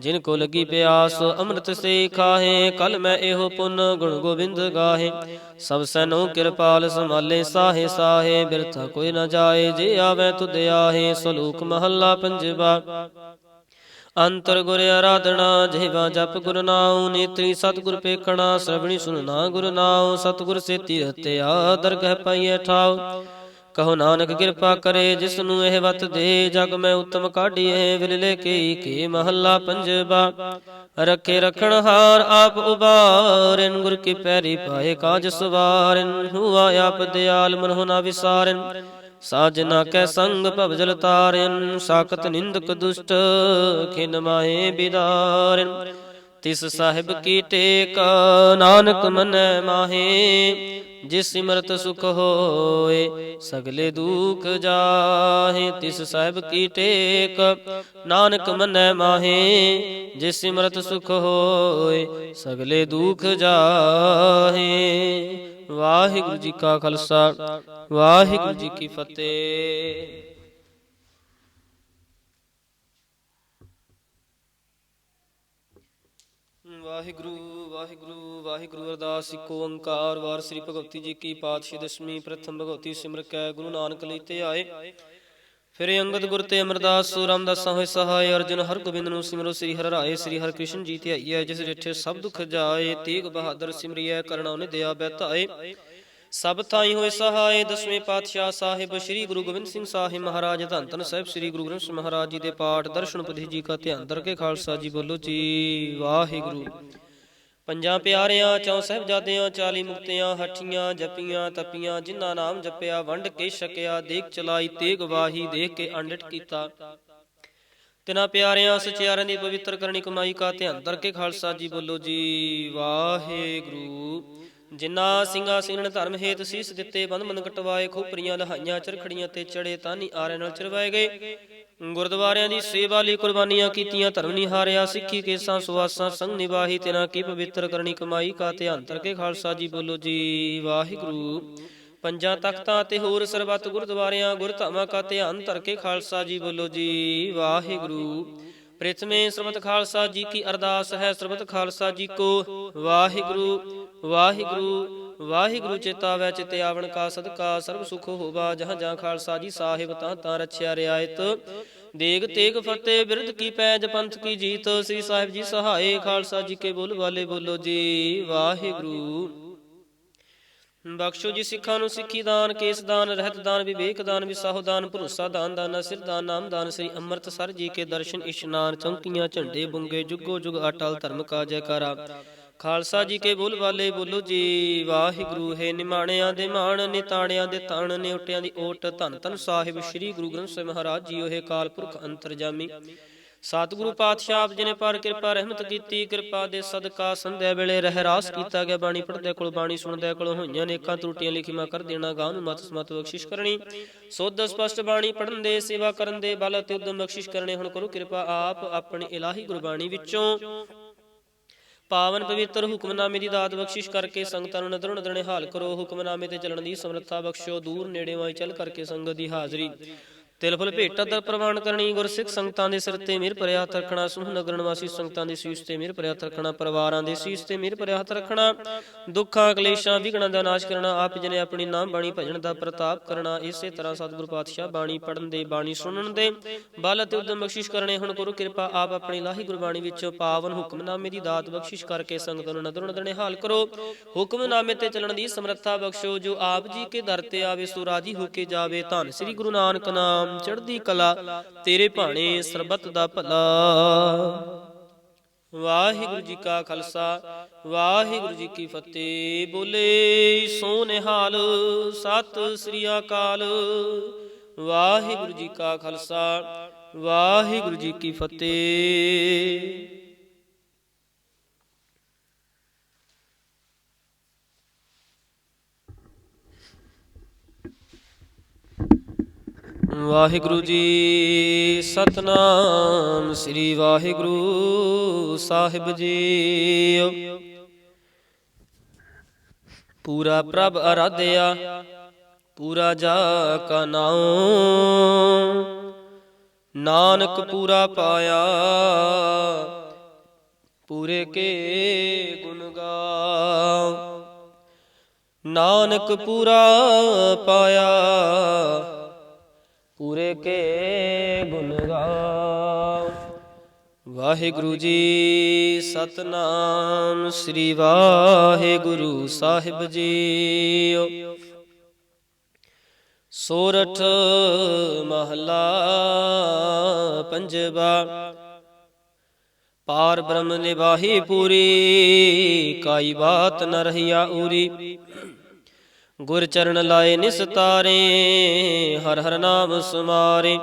A: ਜਿਨ ਕੋ ਲੱਗੀ ਪਿਆਸ, ਅੰਮ੍ਰਿਤ ਸੇ ਖਾਹੇ, ਕਲ ਮੈਂ ਇਹੋ ਪੁੰਨ ਗੁਣ ਗੋਬਿੰਦ ਗਾਹੇ। ਸਭ ਸੈਨੋ ਕਿਰਪਾਲ ਸੰਭਾਲੇ ਸਾਹੇ ਸਾਹੇ, ਬਿਰਥਾ ਕੋਈ ਨਾ ਜਾਏ, ਜੇ ਆਵੇ ਤੁਧ ਆਹੇ, ਸਲੂਕ ਮਹੱਲਾ ਪੰਜਵਾ। ਅੰਤਰ ਗੁਰ ਆਰਾਧਨਾ ਜਿਹਵਾ ਜਪ ਗੁਰ ਨਾਉ, ਨੇਤਰੀ ਸਤਿਗੁਰ ਪੇਖਣਾ, ਸਰਵਣੀ ਸੁਨਣਾ ਗੁਰ ਨਾਉ, ਸਤਿਗੁਰ ਸੇ ਤੀਰਤਿਆ ਦਰਗਹਿ ਪਾਈਐ ਠਾਉ। ਕਹੋ ਨਾਨਕ ਕਿਰਪਾ ਕਰੇ ਜਿਸ ਨੂੰ ਇਹ ਵਤ ਦੇ, ਜਗ ਮੈਂ ਉਤਮ ਕਾਢੀਏ ਵਿਰਲੇ ਕੇ ਕੇ ਮਹੱਲਾ ਪੰਜਵਾ। ਰੱਖੇ ਰਖਣ ਹਾਰ ਆਪ ਉਬਾਰਨ, ਗੁਰ ਕੀ ਪੈਰੀ ਪਾਏ ਕਾਜ ਸਵਾਰਨ, ਹੁਆ ਆਪ ਦਿਆਲ ਮਨਹੁ ਨਾ ਵਿਸਾਰਨ। ਸਾਜਨਾ ਕੈ ਸੰਗ ਭਵਜਲ ਤਾਰਨ, ਸਾਖਤ ਨਿੰਦਕ ਦੁਸ਼ਟ ਖਿਨ ਮਾਹੇ ਬਿਦਾਰਨ। ਤਿਸ ਸਾਹਿਬ ਕੀ ਟੇਕ, ਨਾਨਕ ਮਨੈ ਮਾਹੇ, ਜਿਸ ਸਿਮਰਤ ਸੁਖ ਹੋਏ, ਸਗਲੇ ਦੁਖ ਜਾਹੇ। ਤਿਸ ਸਾਹਿਬ ਕੀ ਟੇਕ, ਨਾਨਕ ਮਨੈ ਮਾਹੇ, ਜਿਸ ਸਿਮਰਤ ਸੁਖ ਹੋਏ, ਸਗਲੇ ਦੁਖ ਜਾਹੇ। ਵਾਹਿਗੁਰੂ ਜੀ ਕਾ ਖਾਲਸਾ, ਵਾਹਿਗੁਰੂ ਜੀ ਕੀ ਫਤਿਹ। ਵਾਹਿਗੁਰੂ ਵਾਹਿਗੁਰੂ ਵਾਹਿਗੁਰੂ ਅਰਦਾਸ, ਇੱਕ ਓੰਕਾਰ, ਵਾਰ ਸ੍ਰੀ ਭਗਵਤੀ ਜੀ ਕੀ ਪਾਤਸ਼ਾਹੀ ਦਸ਼ਮੀ ਪ੍ਰਥਮ ਭਗਵਤੀ ਸਿਮਰ ਕੈ, ਗੁਰੂ ਨਾਨਕ ਲਈ ਤੇ ਆਏ। ਫਿਰ ਅੰਗਦ ਗੁਰ ਤੇ ਅਮਰਦਾਸ ਸੂ ਰਾਮਦਾਸ ਹੋਏ ਸਹਾਇ ਅਰਜਨ ਹਰ ਗੋਬਿੰਦ ਨੂੰ ਸਿਮਰੋ, ਸ੍ਰੀ ਹਰਿ ਰਾਏ, ਸ੍ਰੀ ਹਰਿ ਕ੍ਰਿਸ਼ਨ ਜੀ ਤੇ ਆਈਐ ਜਿਸ ਡਿਠੇ ਸਭ ਦੁਖ ਜਾਏ, ਤੇਗ ਬਹਾਦਰ ਸਿਮਰਿਐ ਕਰਨਾ ਉਹਨੇ ਦਇਆ ਬੈਤਾਏ ਸਭ ਥਾਈ ਹੋਏ ਸਹਾਇ, ਦਸਵੇਂ ਪਾਤਸ਼ਾਹ ਸਾਹਿਬ, ਸ੍ਰੀ ਗੁਰੂ ਗੋਬਿੰਦ ਸਿੰਘ ਸਾਹਿਬ ਮਹਾਰਾਜ, ਧੰਨ ਧੰਨ ਸਾਹਿਬ, ਸ੍ਰੀ ਗੁਰੂ ਗ੍ਰੰਥ ਸਾਹਿਬ ਮਹਾਰਾਜ ਜੀ ਦੇ ਪਾਠ, ਦਰਸ਼ਨ ਉਪਦੇਸ਼ ਜੀ ਕਾ ਧਿਆਨ ਕਰਕੇ ਖਾਲਸਾ ਜੀ ਬੋਲੋ ਜੀ, ਵਾਹਿਗੁਰੂ। ਪੰਜਾਂ ਪਿਆਰਿਆਂ, ਚੌ ਸਾਹਿਬਜ਼ਾਦਿਆਂ, ਚਾਲੀ ਮੁਕਤਿਆਂ, ਹੱਠੀਆਂ ਜਪੀਆਂ, ਤਪੀਆਂ, ਜਿਨ੍ਹਾਂ ਨਾਮ ਜਪਿਆ, ਵੰਡ ਕੇ ਛਕਿਆ, ਦੇਖ ਚਲਾਈ, ਤੇਗ ਵਾਹੀ, ਦੇਖ ਕੇ ਅੰਡਟ ਕੀਤਾ। ਤਿਨਾ ਪਿਆਰਿਆਂ, ਸਚਿਆਰਿਆਂ ਦੀ ਪਵਿੱਤਰ ਕਰਨੀ ਕਮਾਈ ਕਾ ਧਿਆਨ। ਕਰਕੇ ਖਾਲਸਾ ਜੀ ਬੋਲੋ ਜੀ, ਵਾਹਿਗੁਰੂ। ਜਿਨ੍ਹਾਂ ਸਿੰਘਾਂ ਸਿੰਘਣ ਧਰਮ ਹੇਤ ਸੀਸ ਦਿੱਤੇ ਬੰਦ ਕਟਵਾਏ, ਖੋਪਰੀਆਂ ਲਹਾਈਆਂ, ਚਰਖੜੀਆਂ ਤੇ ਚੜੇ ਤਾਨੀ ਆਰਿਆਂ ਨਾਲ ਚਰਵਾਏ ਗਏ। ਗੁਰਦੁਆਰਿਆਂ ਦੀ ਸੇਵਾ ਲਈ ਕੁਰਬਾਨੀਆਂ ਕੀਤੀਆਂ, ਧਰਮ ਨਿਹਾਰਿਆ ਸਿੱਖੀ ਕੇਸਾਂ, ਸੁਆਸਾਂ, ਸੰਗ ਨਿਵਾਹੀ, ਤੇਨਾ ਕੀ ਪਵਿੱਤਰ ਕਰਨੀ ਕਮਾਈ, ਕਾ ਧਿਆਨ ਕੇ ਖਾਲਸਾ ਜੀ ਬੋਲੋ ਜੀ, ਵਾਹਿਗੁਰੂ। ਪੰਜਾਂ ਤਖਤਾਂ ਤੇ ਹੋਰ ਸਰਬੱਤ ਗੁਰਦੁਆਰਿਆਂ, ਗੁਰਧਾਮਾਂ ਕਾ ਧਿਆਨ ਕੇ ਖਾਲਸਾ ਜੀ ਬੋਲੋ ਜੀ, ਵਾਹਿਗੁਰੂ। ਪ੍ਰਥਮੇ ਸਰਬਤ ਖਾਲਸਾ ਜੀ ਕੀ ਅਰਦਾਸ ਹੈ, ਸਰਬਤ ਖਾਲਸਾ ਜੀ ਕੋ। ਵਾਹਿਗੁਰੂ ਵਾਹਿਗੁਰੂ ਵਾਹਿਗੁਰੂ ਚੇਤਾ ਚਿਤ ਆਵਣ ਕਾ ਸਦਕਾ, ਸਰਬ ਸੁਖ ਹੋਵਾ, ਜਹਾਂ ਜਹਾਂ ਖਾਲਸਾ ਜੀ ਸਾਹਿਬ ਤਾਂ ਤਾਂ ਰਛਿਆ ਰਿਆਇਤ। ਦੇਗ ਤੇਗ ਫਤਿਹ, ਬਿਰਧ ਕੀ ਪੈਜ, ਪੰਥ ਕੀ ਜੀਤ, ਸ੍ਰੀ ਸਾਹਿਬ ਜੀ ਸਹਾਏ, ਖਾਲਸਾ ਜੀ ਕੇ ਬੋਲ ਵਾਲੇ ਬੋਲੋ ਜੀ, ਵਾਹਿਗੁਰੂ। ਬਖਸ਼ੋ ਜੀ ਸਿੱਖਾਂ ਨੂੰ ਸਿੱਖੀ ਦਾਨ, ਕੇਸ ਦਾਨ, ਰਹਿਤ ਦਾਨ, ਵਿਵੇਕ ਦਾਨ, ਵਿਸਾਹੋ ਦਾਨ, ਭਰੋਸਾ ਦਾਨ, ਦਾਨਾ ਸਿਰ ਦਾਨ, ਨਾਮ ਦਾਨ, ਸ੍ਰੀ ਅੰਮ੍ਰਿਤਸਰ ਜੀ ਕੇ ਦਰਸ਼ਨ ਇਸ਼ਨਾਨ ਚੌਂਕੀਆਂ, ਝੰਡੇ ਬੁੰਗੇ, ਜੁਗੋ ਜੁਗ ਅਟਲ ਧਰਮ ਕਾ ਜੈਕਾਰਾ। ਖਾਲਸਾ ਜੀ ਕੇ ਬੋਲ ਵਾਲੇ ਬੋਲੋ ਜੀ, ਵਾਹਿਗੁਰੂ ਹੈ ਨਿਮਾਣਿਆਂ ਦੇ ਮਾਣ, ਨਿਤਾਣਿਆਂ ਦੇ ਤਣ ਨਿਉਟਿਆਂ ਦੀ ਓਟ, ਧੰਨ ਧੰਨ ਸਾਹਿਬ, ਸ੍ਰੀ ਗੁਰੂ ਗ੍ਰੰਥ ਸਾਹਿਬ ਮਹਾਰਾਜ ਜੀ, ਉਹ ਕਾਲ ਪੁਰਖ ਅੰਤਰਜਾਮੀ। ਸਤਿਗੁਰੂ ਪਾਤਸ਼ਾਹ ਆਪ ਜੀ ਨੇ ਪਰ ਕਿਰਪਾ ਰਹਿਮਤ ਕੀਤੀ, ਕਿਰਪਾ ਦੇ ਸਦਕਾ ਸੰਧਿਆ ਵੇਲੇ ਰਹਿਰਾਸ ਕੀਤਾ ਗਿਆ, ਬਾਣੀ ਪੜ੍ਹਦੇ ਕੋਲ, ਬਾਣੀ ਸੁਣਦੇ ਕੋਲ, ਹੋਈਆਂ ਨੇਕਾਂ ਤਰੁੱਟੀਆਂ ਲਿਖੀਆਂ ਕਰ ਦੇਣਾ ਗਾਂ ਨੂੰ ਮਤ ਸਮਤ ਬਖਸ਼ਿਸ਼ ਕਰਨੀ। ਸੋਧ ਸਪਸ਼ਟ ਬਾਣੀ ਪੜਨ ਦੇ, ਸੇਵਾ ਕਰਨ ਦੇ, ਬਲ ਤੇ ਉਦਮ ਬਖਸ਼ਿਸ਼ ਕਰਨੇ, ਹੁਣ ਕਰੋ ਕਿਰਪਾ ਆਪ ਆਪਣੀ ਇਲਾਹੀ ਗੁਰਬਾਣੀ ਵਿੱਚੋਂ। ਪਾਵਨ ਪਵਿੱਤਰ ਹੁਕਮਨਾਮੇ ਦੀ ਦਾਤ ਬਖਸ਼ਿਸ਼ ਕਰਕੇ ਸੰਗਤਾਂ ਨੂੰ ਨਦਰ ਨਦਰਣੇ ਹਾਲ ਕਰੋ, ਹੁਕਮਨਾਮੇ ਤੇ ਚੱਲਣ ਦੀ ਸਮਰੱਥਾ ਬਖਸ਼ੋ, ਦੂਰ ਨੇੜੇ ਵਾਈ ਚੱਲ ਕਰਕੇ ਸੰਗਤ ਦੀ ਹਾਜ਼ਰੀ। ਤਿਲ ਫੁਲ ਭੇਟਾ ਦਰ ਪ੍ਰਵਾਨ ਕਰਨੀ ਗੁਰਸਿੱਖ ਸੰਗਤਾਂ ਦੇ ਸਿਰ ਤੇ ਮਿਹਰ ਭਰਿਆ ਹੱਥ ਰੱਖਣਾ ਸਮੂਹ ਨਗਰ ਵਾਸੀ ਸੰਗਤਾਂ ਦੇ ਸੀਸ ਤੇ ਮਿਹਰ ਭਰਿਆ ਹੱਥ ਰੱਖਣਾ, ਪਰਿਵਾਰਾਂ ਦੇ ਸੀਸ ਤੇ ਮਿਹਰ ਭਰਿਆ ਹੱਥ ਰੱਖਣਾ, ਦੁੱਖਾਂ, ਕਲੇਸ਼ਾਂ, ਵਿਘਨਾਂ ਦਾ ਨਾਸ਼ ਕਰਨਾ, ਆਪ ਜੀ ਨੇ ਆਪਣੀ ਨਾਮ ਬਾਣੀ ਭਜਣ ਦਾ ਪ੍ਰਤਾਪ ਕਰਨਾ, ਇਸੇ ਤਰ੍ਹਾਂ ਸਤਿਗੁਰੂ ਪਾਤਸ਼ਾਹ ਬਾਣੀ ਪੜਨ ਦੇ, ਬਾਣੀ ਸੁਣਨ ਦੇ, ਬਲ ਅਤੇ ਉਦਮ ਬਖਸ਼ਿਸ਼ ਕਰਨੇ, ਹੁਣ ਗੁਰੂ ਕਿਰਪਾ ਆਪ ਆਪਣੀ ਲਾਹੀ ਗੁਰਬਾਣੀ ਵਿੱਚ ਪਾਵਨ ਹੁਕਮਨਾਮੇ ਦੀ ਦਾਤ ਬਖਸ਼ਿਸ਼ ਕਰਕੇ ਸੰਗਤਾਂ ਨੂੰ ਨਦਰ ਨਦਰਣੇ ਹਾਲ ਕਰੋ, ਹੁਕਮਨਾਮੇ ਤੇ ਚੱਲਣ ਦੀ ਸਮਰੱਥਾ ਬਖਸ਼ੋ, ਜੋ ਆਪ ਜੀ ਕੇ ਦਰ ਤੇ ਆਵੇ, ਸੋ ਰਾਜੀ ਹੋ ਕੇ ਜਾਵੇ, ਧੰਨ ਸ੍ਰੀ ਗੁਰੂ ਨਾਨਕ ਨਾਮ। ਚੜ੍ਹਦੀ ਕਲਾ, ਤੇਰੇ ਭਾਣੇ ਸਰਬਤ ਦਾ ਭਲਾ। ਵਾਹਿਗੁਰੂ ਜੀ ਕਾ ਖਾਲਸਾ, ਵਾਹਿਗੁਰੂ ਜੀ ਕੀ ਫਤਿਹ। ਬੋਲੇ ਸੋ ਨਿਹਾਲ ਸਤਿ ਸ੍ਰੀ ਅਕਾਲ। ਵਾਹਿਗੁਰੂ ਜੀ ਕਾ ਖਾਲਸਾ, ਵਾਹਿਗੁਰੂ ਜੀ ਕੀ ਫਤਿਹ। ਵਾਹਿਗੁਰੂ ਜੀ ਸਤਨਾਮ, ਸ੍ਰੀ ਵਾਹਿਗੁਰੂ ਸਾਹਿਬ ਜੀ ਪੂਰਾ ਪ੍ਰਭ ਅਰਾਧਿਆ, ਪੂਰਾ ਜਾ ਕਾ ਨਾਮ। ਨਾਨਕ ਪੂਰਾ ਪਾਇਆ, ਪੂਰੇ ਕੇ ਗੁਣ ਗਾਓ ਨਾਨਕ ਪੂਰਾ ਪਾਇਆ ਪੂਰੇ ਕੇ ਗੁਣ ਗਾਓ। ਵਾਹਿਗੁਰੂ ਜੀ ਸਤਨਾਮ, ਸ੍ਰੀ ਵਾਹਿਗੁਰੂ ਸਾਹਿਬ ਜੀ ਸੋਰਠ ਮਹਲਾ ਪੰਜਵਾ, ਪਾਰ ਬ੍ਰਹਮ ਨਿਵਾਹੀ ਪੂਰੀ, ਕਾਈ ਬਾਤ ਨ ਰਹੀਆ ਉਰੀ। ਗੁਰ ਚਰਨ ਲਾਏ ਨਿਸਤਾਰੇ ਹਰ ਹਰ ਨਾਮ ਸੁਮਾਰੇ।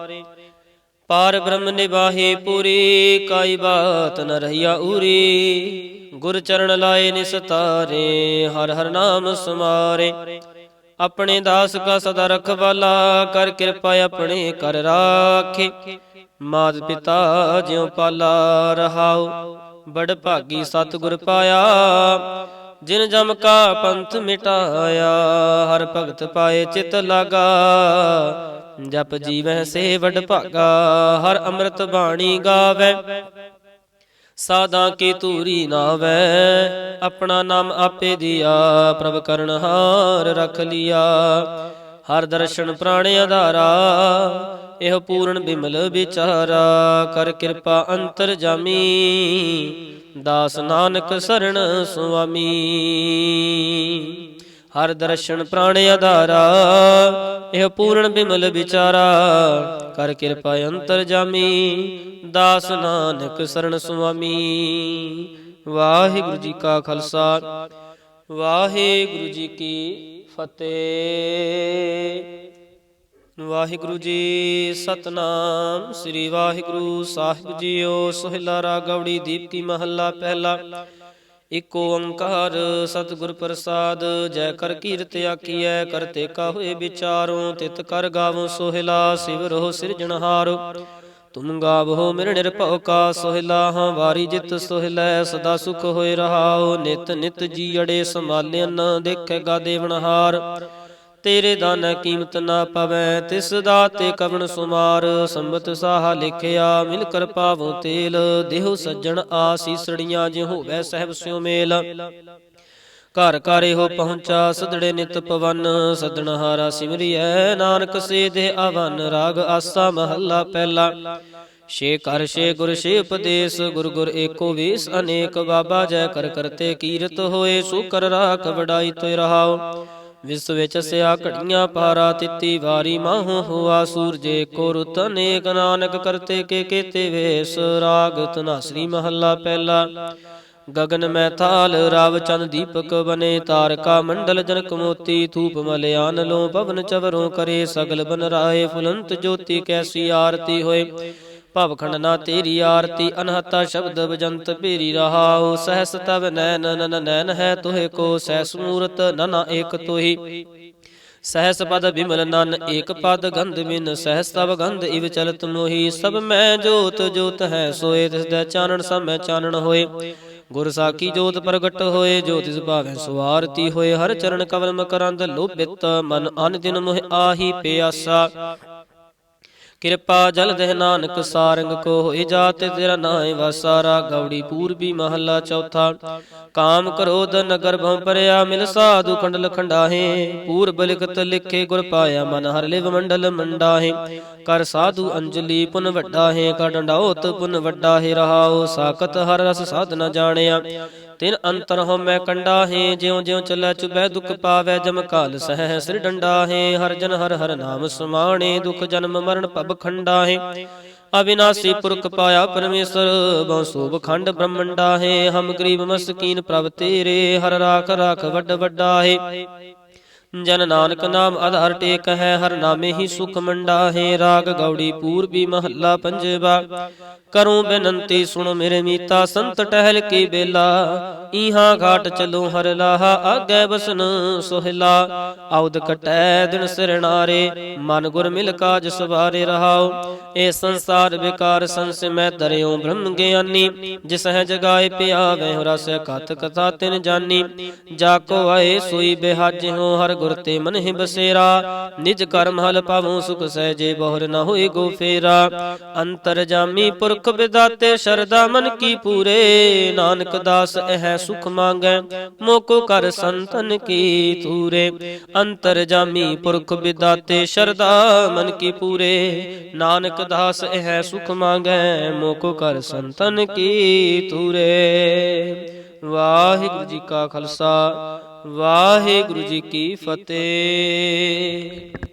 A: ਪਾਰ ਬ੍ਰਹਮ ਨਿਵਾਹੀ ਪੂਰੀ, ਕਾਈ ਬਾਤ ਨ ਰਹੀਆ ਉਰੀ। ਗੁਰ ਚਰਨ ਲਾਏ ਨਿਸਤਾਰੇ ਹਰ ਹਰ ਨਾਮ ਸੁਮਾਰੇ। ਆਪਣੇ ਦਾਸ ਕਾ ਸਦਾ ਰਖਵਾਲਾ, ਕਰ ਕਿਰਪਾ ਆਪਣੇ ਕਰ ਰਾਖੇ। ਮਾਤ ਪਿਤਾ ਜਿਉ ਪਾਲਾ ਰਹਾਉ, ਬੜ ਭਾਗੀ ਸਤਿਗੁਰ ਪਾਇਆ। ਜਿਨ ਜਮ ਕਾ ਪੰਥ ਮਿਟਾਇਆ, ਹਰ ਭਗਤ ਪਾਏ ਚਿਤ ਲਗਾ। ਜਪ ਜੀਵੈ ਸੇ ਵਡ ਭਾਗਾ, ਹਰ ਅੰਮ੍ਰਿਤ ਬਾਣੀ ਗਾਵੇ। ਸਾਦਾ ਕੀ ਤੂਰੀ ਨਾਵੈ, ਆਪਣਾ ਨਾਮ ਆਪੇ ਦਿਆ, ਪ੍ਰਭ ਕਰਣ ਹਾਰ ਰਖ ਲਿਆ। ਹਰ ਦਰਸ਼ਨ ਪ੍ਰਾਣ ਆਧਾਰਾ, ਇਹ ਪੂਰਨ ਬਿਮਲ ਵਿਚਾਰਾ, ਕਰ ਕਿਰਪਾ ਅੰਤਰ ਜਾਮੀ। ਦਾਸ ਨਾਨਕ ਸਰਣ ਸੁਆਮੀ। ਹਰ ਦਰਸ਼ਨ ਪ੍ਰਾਣ ਆਧਾਰਾ, ਇਹ ਪੂਰਨ ਬਿਮਲ ਵਿਚਾਰਾ, ਕਰ ਕਿਰਪਾ ਅੰਤਰ ਜਾਮੀ। ਦਾਸ ਨਾਨਕ ਸਰਣ ਸੁਆਮੀ। ਵਾਹਿਗੁਰੂ ਜੀ ਕਾ ਖਾਲਸਾ, ਵਾਹਿਗੁਰੂ ਜੀ ਕੀ ਫਤਿਹ। ਵਾਹਿਗੁਰੂ ਜੀ ਸਤਨਾਮ, ਸ੍ਰੀ ਵਾਹਿਗੁਰੂ ਸਾਹਿਬ ਜੀਓ ਸੋਹਿਲਾ ਰਾਗਵੜੀ ਦੀਪਤੀ ਮਹੱਲਾ ਪਹਿਲਾ। ਇਕ ਓੰਕਾਰ ਸਤਿਗੁਰ ਪ੍ਰਸਾਦ, ਜੈ ਕਰ ਕੀਰਤ ਆਕੀਐ ਕਰਤੇ ਕਾ ਹੋਏ ਵਿਚਾਰੋ, ਤਿਤ ਕਰ ਗਾਵੋ ਸੋਹਿਲਾ ਸਿਵਰੋ ਸਿਰਜਣਹਾਰੋ ਤੁਮ ਗਾਵੋ ਮਿਰ ਨਿਰਭਉ ਕਾ ਸੋਹਿਲਾ, ਹਾਂ ਵਾਰੀ ਜਿਤ ਸੋਹਿਲੈ, ਸਦਾ ਸੁਖ ਹੋਏ ਰਹਾਓ ਨਿਤ ਨਿਤ ਜੀ ਅੜੇ ਸੰਭਾਲਿਆਨ ਦੇਖੇਗਾ ਦੇਵਨਹਾਰ ਤੇਰੇ ਦਾਨ ਕੀਮਤ ਨਾ ਪਵੈ, ਤਿਸ ਦਾਤੇ ਕਵਣ ਸੁਮਾਰ। ਸੰਬਤ ਸਾਹ ਲਿਖਿਆ, ਮਿਲ ਕਰ ਪਾਵੋ ਤੇਲ। ਦੇਹੁ ਸੱਜਣ ਆਸੀਸੜੀਆਂ ਜਿ ਹੋਵੇ ਸਹਿਬ ਸਿਉ ਮੇਲ। ਘਰ ਘਰ ਇਹੋ ਪਹੁੰਚਾ, ਸਦੜੇ ਨਿਤ ਪਵਨ। ਸਦਣ ਹਾਰਾ ਸਿਮਰਿਐ, ਨਾਨਕ ਸੇ ਦੇ ਆਵਨ। ਰਾਗ ਆਸਾ ਮਹੱਲਾ ਪਹਿਲਾ। ਸ਼ੇ ਕਰ ਸ਼ੇ ਗੁਰ ਸ਼ੇ ਉਪਦੇਸ਼। ਗੁਰ ਗੁਰ ਏਕੋ ਵੇਸ, ਅਨੇਕ ਬਾਬਾ ਜੈ ਕਰ ਕਰਤੇ ਕੀਰਤ ਹੋਏ। ਸੋ ਕਰ ਰਾਖ ਵਡਾਈ ਤੋਇ ਰਹਾਓ। ਵਿਸ ਵਿੱਚ ਸਿਆ ਘੜੀਆਂ ਪਾਰਾ ਤਿੱਤੀ ਵਾਰੀ ਮਾਹੁ ਹੁਆ ਸੂਰਜੇ ਕੋ ਰੁਤ ਅਨੇਕ ਨਾਨਕ ਕਰਤੇ ਕੇ ਕੇਤੇ ਵੇਸ ਰਾਗ ਤਨਾਸਰੀ ਮਹੱਲਾ ਪਹਿਲਾ। ਗਗਨ ਮੈਥਾਲ ਥਾਲ ਚੰਦ ਦੀਪਕ ਬਨੇ ਤਾਰਕਾ ਮੰਡਲ ਜਨਕ ਮੋਤੀ ਧੂਪ ਮਲਿਆਨ ਲੋ ਪਵਨ ਚਵਰੋਂ ਕਰੇ ਸਗਲ ਬਨ ਰਾਏ ਫੁਲੰਤ ਜੋਤੀ ਕੈਸੀ ਆਰਤੀ ਹੋਏ। ਭਵਖੰਡ ਨਾ ਤੇਰੀ ਆਰਤੀ, ਅਨਹਤਾ ਸ਼ਬਦ ਬਜੰਤ ਭੇਰੀ ਰਹਾਉ, ਸਹਸ ਤਬ ਨੈਨ ਨਨ ਨੈਨ ਹੈ ਤੋਹਿ ਕੋ, ਸਹਿਸ ਮੂਰਤ ਨਨਾ ਏਕ ਤੋਹੀ। ਸਹਸ ਪਦ ਬਿਮਲ ਨਨ ਏਕ ਪਦ, ਗੰਧ ਬਿਨ ਸਹਸ ਤਬ ਗੰਧ ਇਵ ਚਲਤ ਮੋਹੀ। ਸਭ ਮੈਂ ਜੋਤ ਜੋਤ ਹੈ ਸੋਏ, ਤਿਸ ਦਾ ਚਾਨਣ ਸਭ ਚਾਨਣ ਹੋਏ। ਗੁਰ ਸਾਖੀ ਜੋਤ ਪ੍ਰਗਟ ਹੋਏ, ਜੋ ਤਿਸ ਭਾਵੇਂ ਸੁਆਰਤੀ ਹੋਏ। ਹਰ ਚਰਨ ਕਵਲ ਮਕਰੰਦ ਲੋਭਿਤ, ਮਨ ਅਨ ਦਿਨ ਮੋਹ ਆਹੀ ਪਿਆਸਾ। ਕਿਰਪਾ ਜਲ ਦੇਹ ਨਾਨਕ ਸਾਰੰਗ ਕੋ ਹੋਏ ਜਾਤ, ਤੇਰਾ ਨਾਮ ਵਾਸਾਰਾ ਗੌੜੀ ਪੂਰਬੀ ਮਹੱਲਾ ਚੌਥਾ। ਕਾਮ ਕ੍ਰੋਧ ਨਗਰ ਭਉ ਪਰਿਆ ਮਿਲ ਸਾਧੂ ਖੰਡਲ ਖੰਡਾਹੇ। ਪੂਰਬ ਲਿਖਤ ਲਿਖੇ ਗੁਰ ਪਾਇਆ, ਮਨ ਹਰ ਲਿਵ ਮੰਡਲ ਮੰਡਾਹੇ। ਕਰ ਸਾਧੂ ਅੰਜਲੀ ਪੁਨ ਵੱਡਾ ਹੈ ਕਾ ਡੰਡਾਉਤ ਪੁਨ ਵੱਡਾ ਹੈ, ਰਹਾਉ ਸਾਖਤ ਹਰ ਰਸ ਸਾਧ ਨ ਜਾਣਿਆ। ਤਿਨ ਅੰਤਰ ਹੋ ਮੈਂ ਕੰਡਾ ਹੈ ਜਿਉ ਜਿਉ ਚੱਲੈ ਚੁਬੈ ਦੁਖ ਪਾਵੈ, ਜਮ ਕਾਲ ਸਹਿ ਸਿਰ ਡੰਡਾ ਹੈ, ਹਰ ਜਨ ਹਰ ਹਰ ਨਾਮ ਸਮਾਣੇ, ਦੁਖ ਜਨਮ ਮਰਨ ਭਬ ਖੰਡਾ ਹੈ। ਅਬਿਨਾਸੀ ਪੁਰਖ ਪਾਇਆ ਪਰਮੇਸ਼ਰ, ਬਹੁ ਸੋਭ ਖੰਡ ਬ੍ਰਹਮੰਡਾ ਹੈ। ਹਮ ਗਰੀਬ ਮਸਕੀਨ ਪ੍ਰਭ ਤੇਰੇ, ਹਰ ਰਾਖ ਰਾਖ ਵੱਡ ਵੱਡਾ ਹੈ। ਜਨ ਨਾਨਕ ਨਾਮ ਆਧਾਰ ਟੇਕ ਹੈ, ਹਰ ਨਾਮੇ ਹੀ ਸੁਖ ਮੰਡਾ ਹੈ ਰਾਗ ਗੌੜੀ ਪੂਰਬੀ ਮਹੱਲਾ ਪੰਜਵਾ। ਕਰੂੰ ਬੇਨੰਤੀ ਸੁਣ ਮੇਰੇ ਮੀਤਾ, ਸੰਤ ਟਹਿਲ ਕੀ ਬੇਲਾ। ਈਹਾਂ ਘਾਟ ਚਲੋ ਹਰ ਲਾਹਾ, ਆਗੇ ਬਸਨ ਸੋਹਿਲਾ। ਆਉਦ ਕਟੈ ਦਿਨ ਸਿਰਨਾਰੇ ਮਨ ਗੁਰ ਮਿਲ ਕਾਜ ਸਵਾਰੇ ਰਹਾਉ। ਇਹ ਸੰਸਾਰ ਵਿਕਾਰ ਸੰਸ ਮੈਂ ਦਰਿਓ ਬ੍ਰਹਮ ਗਿਆਨੀ। ਜਿਸ ਹੈ ਜਗਾਏ ਪਿਆਵੇ, ਰਸ ਕਥ ਕਥਾ ਤਿਨ ਜਾਨੀ। ਜਾ ਕੋ ਆਏ, ਸੋਈ ਬਿਹਾਜੇ ਹੋ, ਹਰ ਗੁਰ ਤੇ ਮਨ ਹੀ ਬਸੇਰਾ, ਨਿਜ ਕਰਮ ਹਲ ਪਾਵੋ ਸੁਖ ਸਹਿਜੇ ਬਹੁਰ ਨ ਹੋਏ ਗੋ ਫੇਰਾ। ਅੰਤਰ ਜਾਮੀ ਪੁਰਖ ਵਿਦਾਤੇ ਸ਼ਰਦਾ ਮਨ ਕੀ ਪੂਰੇ। ਨਾਨਕ ਦਾਸ ਇਹ ਸੁਖ ਮੰਗੈ, ਮੋਕੋ ਕਰ ਸੰਤਨ ਕੀ ਤੂਰੇ ਅੰਤਰ ਜਾਮੀ ਪੁਰਖ ਵਿਦਾਤੇ ਸ਼ਰਦਾ ਮਨ ਕੀ ਪੂਰੇ। ਨਾਨਕ ਦਾਸ ਇਹ ਸੁਖ ਮੰਗੈ, ਮੋਕੋ ਕਰ ਸੰਤਨ ਕੀ ਤੂਰੇ ਵਾਹਿਗੁਰੂ ਜੀ ਕਾ ਖਾਲਸਾ ਵਾਹਿਗੁਰੂ ਜੀ ਕੀ ਫਤਿਹ।